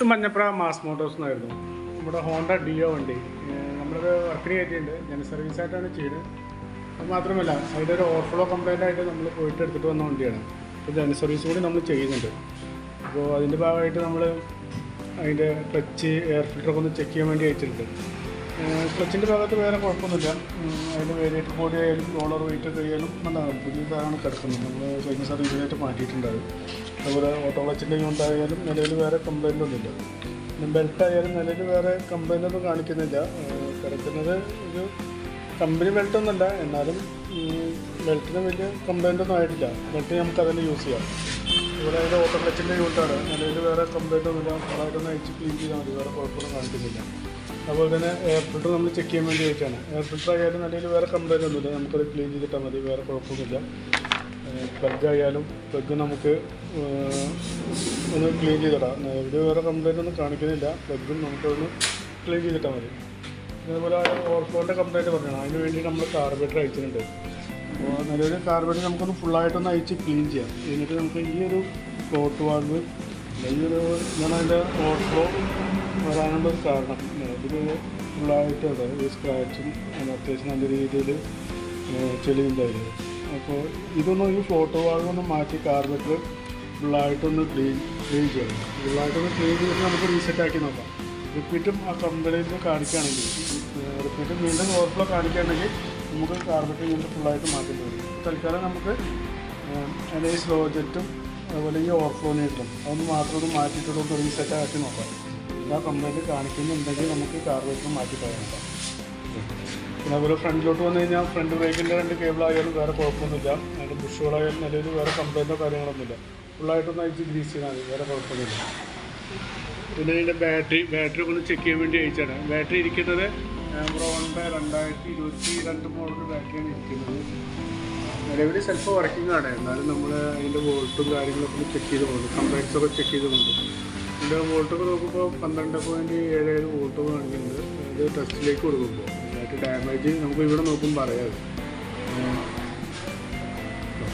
ഇത് mass Motors എന്നായിരുന്നു. നമ്മുടെ ഹോണ്ട ഡിയോ വണ്ടി. നമ്മളൊരു വർക്കിന് കയറ്റിയിട്ടുണ്ട്. ഞാൻ സർവീസ് ആയിട്ടാണ് ചെയ്യുന്നത്. അത് മാത്രമല്ല അതിന്റെ ഒരു ഓവർഫ്ലോ കംപ്ലൈന്റ് ആയിട്ട് നമ്മൾ പോയിട്ട് എടുത്തിട്ട് വന്ന വണ്ടിയാണ്. അപ്പോൾ ജന സർവീസ് കൂടി നമ്മൾ ചെയ്യുന്നുണ്ട്. അപ്പോൾ അതിന്റെ ഭാഗമായിട്ട് നമ്മൾ അതിന്റെ ക്ലച്ച് എയർ ഫിൽറ്ററൊക്കെ ഒന്ന് ചെക്ക് ചെയ്യാൻ വേണ്ടി അയച്ചിട്ടുണ്ട് ക്ലച്ചിന്റെ ഭാഗത്ത് വേറെ കുഴപ്പമൊന്നുമില്ല. അതിന്റെ വേരിയേറ്റർ ബോഡി ആയാലും റോളർ വെയിറ്റ് ഒക്കെ ആയാലും നല്ലതാണ്. പുതിയ സാധനമാണ് കിടക്കുന്നത്. നമ്മൾ കഴിഞ്ഞ സർവീസിനായിട്ട് മാറ്റിയിട്ടുണ്ടാവും അതുപോലെ ഓട്ടോ ക്ലച്ചിന്റെ ആയാലും നിലവിൽ വേറെ കംപ്ലൈന്റ് ഒന്നുമില്ല. ബെൽറ്റ് ആയാലും നിലവിൽ വേറെ കംപ്ലൈന്റ് ഒന്നും കാണിക്കുന്നില്ല. കിടക്കുന്നത് ഒരു കമ്പനി ബെൽറ്റ് ഒന്നുമല്ല. എന്നാലും ബെൽറ്റിന് വലിയ കംപ്ലൈന്റ് ഒന്നും ആയിട്ടില്ല. ബെൽറ്റ് നമുക്ക് അതിന് യൂസ് ചെയ്യാം. ഇവിടെ അതിന്റെ ഓട്ടോ ക്ലച്ചിന്റെ യൂണിറ്റാണ് നിലവിൽ വേറെ കംപ്ലൈന്റ് ഒന്നുമില്ല. ഫുള്ളായിട്ടൊന്ന് അയച്ച് ക്ലീൻ ചെയ്താൽ മതി. വേറെ കുഴപ്പമൊന്നും കാണിക്കുന്നില്ല. അതുപോലെ തന്നെ എയർ ഫിൽറ്റർ നമ്മൾ ചെക്ക് ചെയ്യാൻ വേണ്ടി വെച്ചാണ് എയർ ഫിൽറ്റർ ആയാലും നിലവിൽ വേറെ കംപ്ലൈന്റ് ഒന്നുമില്ല. നമുക്കത് ക്ലീൻ ചെയ്തിട്ടാൽ മതി. വേറെ കുഴപ്പമൊന്നുമില്ല. പ്ലഗ് ആയാലും പ്ലഗ് നമുക്ക് ഒന്ന് ക്ലീൻ ചെയ്തിടാം. ഇവിടെ വേറെ കംപ്ലൈന്റ് ഒന്നും കാണിക്കുന്നില്ല. പ്ലഗും നമുക്കൊന്ന് ക്ലീൻ ചെയ്തിട്ടാൽ മതി. അതേപോലെ ഓർഫോണിന്റെ കംപ്ലൈന്റ് പറഞ്ഞാണ് അതിന് വേണ്ടി നമ്മൾ കാർബേറ്റർ അയച്ചിട്ടുണ്ട്. അപ്പോൾ നിലവിൽ കാർബേറ്റർ നമുക്കൊന്ന് ഫുള്ളായിട്ടൊന്ന് അയച്ച് ക്ലീൻ ചെയ്യാം. എന്നിട്ട് നമുക്ക് ഈ ഒരു ഫ്ലോട്ട് വാൾവ് ഈ ഒരു ഞാൻ അതിന്റെ വരാനുള്ള കാരണം ഇതിൽ ഫുള്ളായിട്ട് അതെ ഈ സ്ക്രാച്ചും അത്യാവശ്യം നല്ല രീതിയിൽ ചെളിയുണ്ടായിരുന്നു. അപ്പോൾ ഇതൊന്നും ഈ ഫോട്ടോ വാൾവ് ഒന്ന് മാറ്റി കാർബറ്റ് ഫുള്ളായിട്ടൊന്ന് ക്ലീൻ ക്ലീൻ ചെയ്യണം. ഫുള്ളായിട്ടൊന്ന് ക്ലീൻ ചെയ്തിട്ട് നമുക്ക് റീസെറ്റ് ആക്കി നോക്കാം. റിപ്പീറ്റും ആ കമ്പനിയിൽ കാണിക്കുകയാണെങ്കിൽ റിപ്പീറ്റും വീണ്ടും ഓവർഫ്ലോ കാണിക്കുകയാണെങ്കിൽ നമുക്ക് കാർബറ്റ് വീണ്ടും ഫുള്ളായിട്ട് മാറ്റി വരും തൽക്കാലം നമുക്ക് അതിന്റെ ഈ സ്ലോ ജെറ്റും അതുപോലെ ഈ ഓവർഫ്ലോ നീട്ടും അതൊന്ന് മാത്രം ഒന്ന് മാറ്റിയിട്ടുള്ള റീസെറ്റ് ആക്കി നോക്കാം. എല്ലാ കംപ്ലൈന്റ് കാണിക്കുന്നുണ്ടെങ്കിൽ നമുക്ക് കാർബറ്റ് മാറ്റി കളയാം പിന്നെ അതുപോലെ ഫ്രണ്ടിലോട്ട് വന്നു കഴിഞ്ഞാൽ ഫ്രണ്ട് ബ്രേക്കിന്റെ രണ്ട് കേബിളായാലും വേറെ കുഴപ്പമൊന്നുമില്ല. അതിന്റെ ബുഷുകളായാലും നിലവിൽ വേറെ കംപ്ലൈന്റോ കാര്യങ്ങളൊന്നുമില്ല. ഫുള്ളായിട്ടൊന്ന് അയച്ച് ഗ്രീസ് ചെയ്താൽ മതി വേറെ കുഴപ്പമൊന്നുമില്ല. പിന്നെ ഇതിന്റെ ബാറ്ററി ബാറ്ററി ഒന്ന് ചെക്ക് ചെയ്യാൻ വേണ്ടി അയച്ചാണ് ബാറ്ററി ഇരിക്കുന്നത് ബ്രോണിന്റെ രണ്ടായിരത്തി ഇരുപത്തി രണ്ട് മോഡൽ ബാറ്ററിയാണ് ഇരിക്കുന്നത്. നിലവിൽ സെൽഫ് വർക്കിംഗ് ആണ്. എന്നാലും നമ്മൾ അതിന്റെ വോൾട്ടും കാര്യങ്ങളൊക്കെ ചെക്ക് ചെയ്ത് പോകുന്നു കംപ്ലൈന്റ്സ് ചെക്ക് ചെയ്ത് പോകുന്നു ഇതിന്റെ വോൾട്ടൊക്കെ നോക്കുമ്പോൾ പന്ത്രണ്ട് പോയിന്റ് ഏഴ് ഏഴ് വോൾട്ട് കാണിക്കുന്നുണ്ട്. അത് ടെസ്റ്റിലേക്ക് കൊടുക്കുമ്പോൾ അതിനായിട്ട് ഡാമേജ് നമുക്ക് ഇവിടെ നോക്കുമ്പോൾ പറയാം.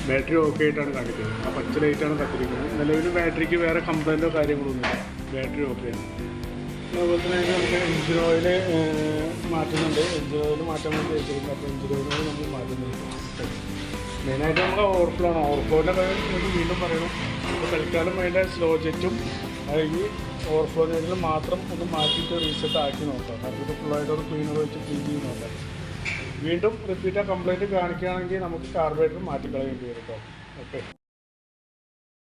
ബാറ്ററി ഓക്കെ ആയിട്ടാണ് കാണിക്കുന്നത്. ആ പച്ച ലൈറ്റാണ് കത്തിരിക്കുന്നത് നിലവിൽ ബാറ്ററിക്ക് വേറെ കംപ്ലൈന്റോ കാര്യങ്ങളൊന്നുമില്ല ബാറ്ററി ഓക്കെയാണ് അതുപോലെ തന്നെ നമുക്ക് എഞ്ചിൻ ഓയിൽ മാറ്റുന്നുണ്ട്. എഞ്ചിൻ ഓയിൽ മാറ്റാൻ വേണ്ടി വെച്ചിരുന്നു അപ്പോൾ എഞ്ചിൻ ഓയിൽ നമ്മൾ മാറ്റുന്നുണ്ട് മെയിനായിട്ട് നമുക്ക് ഓവർഫ്ലോ ആണ്. ഓവർഫ്ലോന്റെ കാര്യം വീണ്ടും പറയണം. തൽക്കാലം അതിന്റെ സ്ലോ ജെറ്റും ഈ ഓവർഫ്ലോ ജെറ്റിൽ മാത്രം ഒന്ന് മാറ്റിയിട്ട് റീസെറ്റ് ആക്കി നോക്കാം കാരണം ഇത് ഫുള്ളായിട്ട് ഒരു ക്ലീനർ വെച്ച് ക്ലീൻ ചെയ്ത് നോക്കാം വീണ്ടും റിപ്പീറ്റ് ആ കംപ്ലൈന്റ് കാണിക്കുകയാണെങ്കിൽ നമുക്ക് കാർബേറ്റർ മാറ്റിക്കളയേണ്ടി വരും കേട്ടോ ഓക്കെ